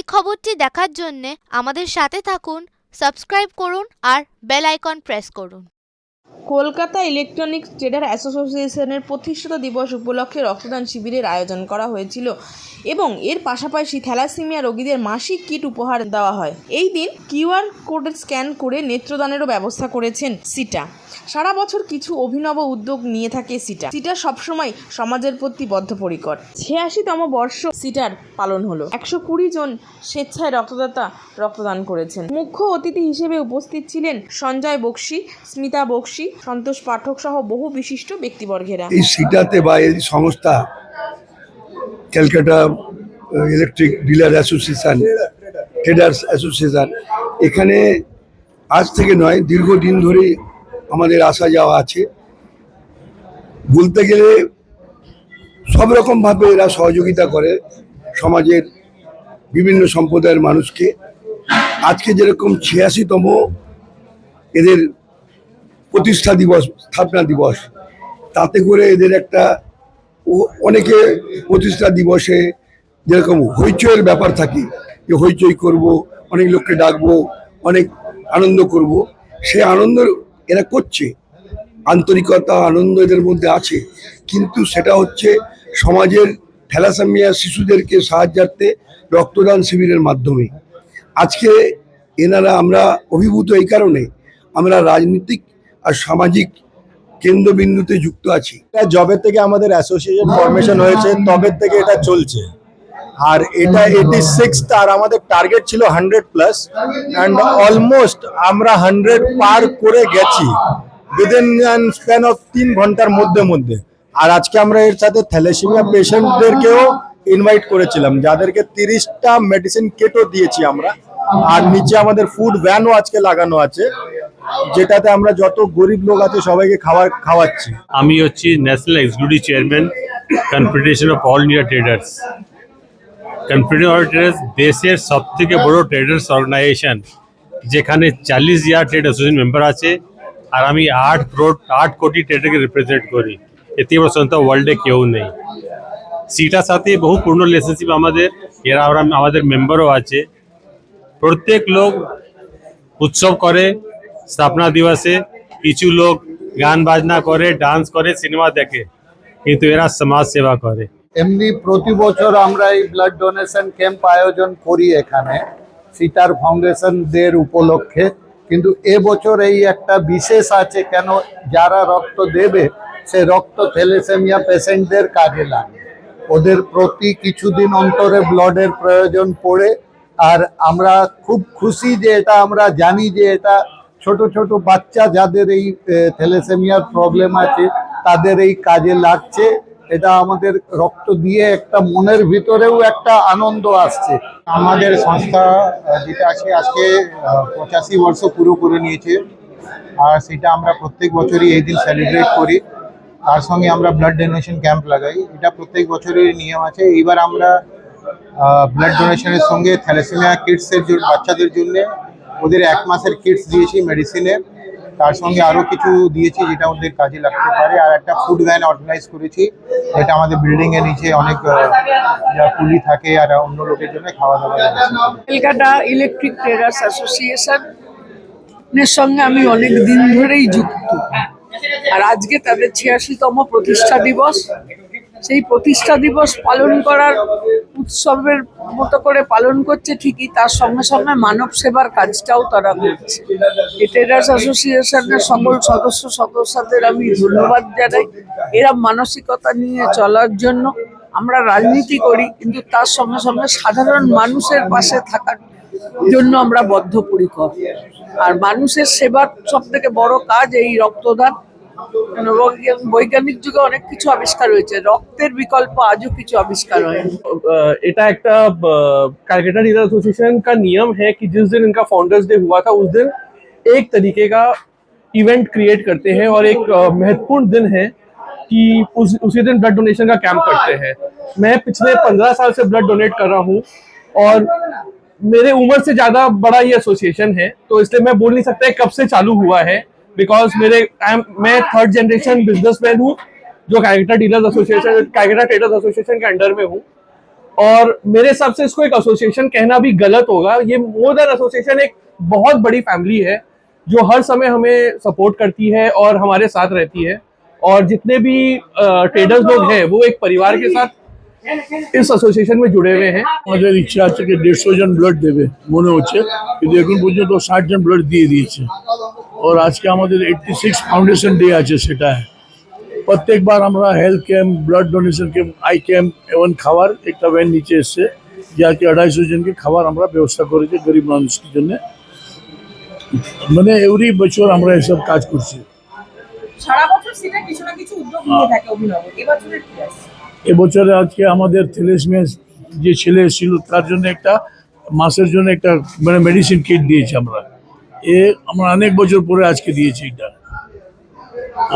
এই খবরটি দেখার জন্যে আমাদের সাথে থাকুন সাবস্ক্রাইব করুন আর বেল আইকন প্রেস করুন। কলকাতা ইলেকট্রনিক্স ট্রেডার অ্যাসোসিয়েশনের প্রতিষ্ঠাতা দিবস উপলক্ষে রক্তদান শিবিরের আয়োজন করা হয়েছিল এবং এর পাশাপাশি থ্যালাসিমিয়া রোগীদের মাসিক কিট উপহার দেওয়া হয়। এই দিন কিউআর কোডের স্ক্যান করে নেত্রদানেরও ব্যবস্থা করেছেন সিটা। সারা বছর কিছু অভিনব উদ্যোগ নিয়ে থাকে সিটা। সিটা সবসময় সমাজের প্রতি বদ্ধপরিকর। ছিয়াশিতম বর্ষ সিটার পালন হলো। একশো কুড়ি জন স্বেচ্ছায় রক্তদাতা রক্তদান করেছেন। মুখ্য অতিথি হিসেবে উপস্থিত ছিলেন সঞ্জয় বক্সি, স্মিতা বক্সি সন্তোষ পাঠক সহ বহু বিশিষ্ট ব্যক্তিবর্গেরা। এই সিটাতে বা এই সংস্থা, Calcutta electric dealer association traders association এখানে আজ থেকে নয়, দীর্ঘদিন ধরে আমাদের আসা যাওয়া আছে। বলতে গেলে সব রকমভাবে এরা সহযোগিতা করে সমাজের বিভিন্ন সম্প্রদায়ের মানুষকে। আজকে যেরকম ছিয়াশিতম এদের প্রতিষ্ঠা দিবস, স্থাপনা দিবস। তাতে করে এদের একটা অনেকে প্রতিষ্ঠা দিবসে যেরকম হইচইয়ের ব্যাপার থাকে, যে হইচই করব, অনেক লোককে ডাকবো, অনেক আনন্দ করব, সে আনন্দ এরা করছে। আন্তরিকতা, আনন্দ এদের মধ্যে আছে। কিন্তু সেটা হচ্ছে সমাজের থ্যালাসেমিয়া শিশুদেরকে সাহায্যার্থে রক্তদান শিবিরের মাধ্যমে। আজকে এনারা, আমরা অভিভূত এই কারণে, আমরা রাজনৈতিক আর সামাজিক কেন্দ্রবিন্দুতে যুক্ত আছি। এটা জবে থেকে আমাদের অ্যাসোসিয়েশন ফরমেশন হয়েছে তবে থেকে এটা চলছে। আর এটা এইটি সিক্স আর আমাদের টার্গেট ছিল হান্ড্রেড প্লাস অ্যান্ড অলমোস্ট আমরা হান্ড্রেড পার করে গেছি উইদিন স্প্যান অফ তিন ঘণ্টার মধ্যে মধ্যে। আর আজকে আমরা এর সাথে থ্যালাসেমিয়া পেশেন্টদেরকেও ইনভাইট করেছিলাম, যাদেরকে তিরিশটা মেডিসিন কেটও দিয়েছি আমরা। আর নিচে আমাদের ফুড ভ্যানও আজকে লাগানো আছে। যেটাতে আমরা যত গরিব লোক আছে সবাইকে খাবার খাওয়াচ্ছি। আমি হচ্ছি national executive chairman confederation of all India traders confederation of traders দেশের সব থেকে বড় ট্রেডার্স অর্গানাইজেশন যেখানে চাল্লিশ হাজার ট্রেড অ্যাসোসিয়েশন মেম্বার আছে, আর আমি আট ক্রোড আট কোটি ট্রেডারকে রিপ্রেজেন্ট করি। এতে সংস্থা ওয়ার্ল্ডে কেউ নেই। সিটার সাথে বহু পূর্ণ রিলেশনশিপ আমাদের, এরা আমাদের মেম্বারও আছে। প্রত্যেক লোক উৎসব করে স্থাপনা দিবসে কিছু লোক গান বাজনা করে ডান্স করে সিনেমা দেখে। কিন্তু এরা সমাজ সেবা করে। এমনি প্রতি বছর আমরা এই ব্লাড ডোনেশন ক্যাম্প আয়োজন করি এখানে সিটার ফাউন্ডেশন দের উপলক্ষে। কিন্তু এবছর এই একটা বিশেষ আছে, কেন যারা রক্ত দেবে, সে রক্ত থ্যালাসেমিয়া পেশেন্টদের কাজে লাগে। ওদের প্রতি কিছুদিন অন্তরে ব্লাডের প্রয়োজন পড়ে, আর আমরা খুব খুশি যে এটা আমরা জানি যে এটা ছোট ছোট বাচ্চা যাদের এই থ্যালাসেমিয়ার প্রবলেম আছে, তাদের এই কাজে লাগছে। এটা আমাদের রক্ত দিয়ে একটা মনের ভিতরেও একটা আনন্দ আসছে। আমাদের সংস্থা যেটা আছে, আজকে পঁচাশি বর্ষ পুরো করে নিয়েছে। আর সেটা আমরা প্রত্যেক বছরই এই দিন সেলিব্রেট করি। তার সঙ্গে আমরা ব্লাড ডোনেশন ক্যাম্প লাগাই। এটা প্রত্যেক বছরের নিয়ম আছে। এইবার আমরা ব্লাড ডোনেশনের সঙ্গে থ্যালাসেমিয়া কিডসের বাচ্চাদের জন্য ওদের এক মাসের কিটস দিয়েছি মেডিসিনের তার সঙ্গে আরও কিছু দিয়েছি যেটা ওদের কাজে লাগতে পারে। আর একটা ফুড ভ্যান অর্গানাইজ করেছি, যেটা আমাদের বিল্ডিংয়ের নিচে অনেক কুলি থাকে আর অন্য লোকের জন্য খাওয়া দাওয়া। কলকাতা ইলেকট্রিক ট্রেডার্স অ্যাসোসিয়েশন এর সঙ্গে আমি অনেক দিন ধরেই যুক্ত। আর আজকে তাদের ছিয়াশিতম প্রতিষ্ঠা দিবস। সেই প্রতিষ্ঠা দিবস পালন করার উৎসবের মতো করে পালন করছে ঠিকই, তার সঙ্গে সঙ্গে মানব সেবার কাজটাও তারা করছে। ট্রেডার্স অ্যাসোসিয়েশনের সকল সদস্য সদস্যদের আমি ধন্যবাদ জানাই। এরা মানসিকতা নিয়ে চলার জন্য আমরা রাজনীতি করি, কিন্তু তার সঙ্গে সঙ্গে সাধারণ মানুষের পাশে থাকার জন্য আমরা বদ্ধপরিকর। আর মানুষের সেবার সব থেকে বড় কাজ এই রক্তদান। কেন বৈজ্ঞান- বৈজ্ঞানিক যুগে অনেক কিছু আবিষ্কার হয়েছে রক্তের বিকল্প আজও কিছু আবিষ্কার হয়নি अ, एटा एकटा कैलकाटा डीलर एसोसिएशन का नियम है कि जिस दिन इनका फाउंडर्स डे हुआ था उस दिन एक तरीके का इवेंट क्रिएट करते हैं और एक अ, महत्वपूर्ण दिन है कि उस उसी दिन ब्लड डोनेशन का कैंप करते हैं मैं पिछले पंद्रह साल से ब्लड डोनेट कर रहा हूँ और मेरे उम्र से ज्यादा बड़ा ये एसोसिएशन है तो इसलिए मैं बोल नहीं सकता है कब से चालू हुआ है बिकॉज मेरे आई एम मैं थर्ड जनरेशन बिजनेसमैन हूँ जो Calcutta dealers association Calcutta traders association के अंडर में हूँ और मेरे हिसाब से इसको एक एसोसिएशन कहना भी गलत होगा ये मोर देन एसोसिएशन एक बहुत बड़ी फैमिली है जो हर समय हमें सपोर्ट करती है और हमारे साथ रहती है और जितने भी ट्रेडर्स लोग हैं वो एक परिवार के साथ इस एसोसिएशन में जुड़े हुए हैं আমাদের ইচ্ছা আছে কি দেড়শো জন ব্লাড দেবে মনে হচ্ছে কিন্তু এখন পর্যন্ত ষাট জন ব্লাড দিয়ে দিয়েছে ওর আজকে আমাদের এইটটি সিক্স ফাউন্ডেশন ডে আছে সেটা প্রত্যেকবার আমরা health camp blood donation camp eye camp এবং খাবার একটা ভ্যান নিচে এসছে যাকে আড়াইশো জনকে খাবার আমরা ব্যবস্থা করেছি গরিব মানুষের জন্য মানে এভরি বছর আমরা এসব কাজ করছি এবছরে আজকে আমাদের থ্যালেসমিয়া যে ছেলে ছিল তার জন্য একটা মাসের জন্য একটা মানে মেডিসিন কিট দিয়েছি আমরা। এ আমরা অনেক বছর পরে আজকে দিয়েছি এটা।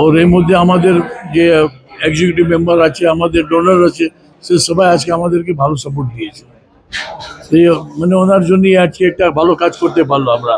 ওর এর মধ্যে আমাদের যে এক্সিকিউটিভ মেম্বার আছে, আমাদের ডোনার আছে, সে সবাই আজকে আমাদেরকে ভালো সাপোর্ট দিয়েছে। সেই মানে ওনার জন্যই আজকে একটা ভালো কাজ করতে পারল আমরা।